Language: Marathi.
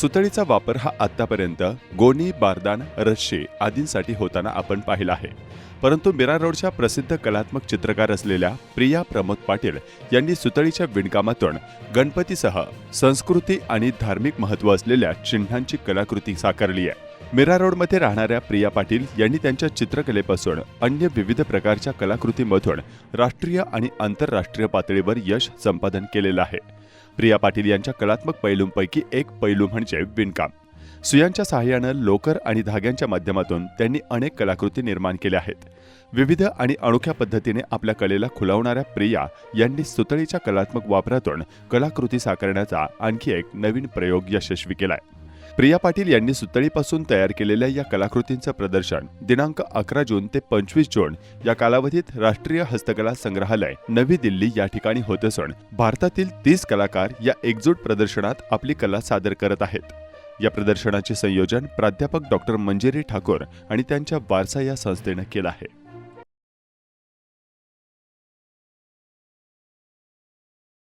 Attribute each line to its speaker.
Speaker 1: सुतळीचा वापर हा आतापर्यंत गोणी बारदान रश्शे आदींसाठी होताना आपण पाहिला आहे. परंतु मीरा रोडच्या प्रसिद्ध कलात्मक चित्रकार असलेल्या प्रिया प्रमोद पाटील यांनी सुतळीच्या विणकामातून गणपतीसह संस्कृती आणि धार्मिक महत्त्व असलेल्या चिन्हांची कलाकृती साकारली आहे. मीरा रोडमध्ये राहणाऱ्या प्रिया पाटील यांनी त्यांच्या चित्रकलेपासून अन्य विविध प्रकारच्या कलाकृतीमधून राष्ट्रीय आणि आंतरराष्ट्रीय पातळीवर यश संपादन केलेलं आहे. प्रिया पाटील यांच्या कलात्मक पैलूंपैकी एक पैलू म्हणजे विणकाम. सुयांच्या सहाय्यानं लोकर आणि धाग्यांच्या माध्यमातून त्यांनी अनेक कलाकृती निर्माण केल्या आहेत. विविध आणि अनोख्या पद्धतीने आपल्या कलेला खुलावणाऱ्या प्रिया यांनी सुतळीच्या कलात्मक वापरातून कलाकृती साकारण्याचा आणखी एक नवीन प्रयोग यशस्वी केलाय. प्रिया पाटील यांनी सुतळीपासून तयार केलेल्या या कलाकृतींचं प्रदर्शन दिनांक अकरा जून ते पंचवीस जून या कालावधीत राष्ट्रीय हस्तकला संग्रहालय नवी दिल्ली या ठिकाणी होत असून भारतातील तीस कलाकार या एकजूट प्रदर्शनात आपली कला सादर करत आहेत. या प्रदर्शनाचे संयोजन प्राध्यापक डॉक्टर मंजिरी ठाकूर आणि त्यांच्या वारसा या संस्थेनं केलं आहे.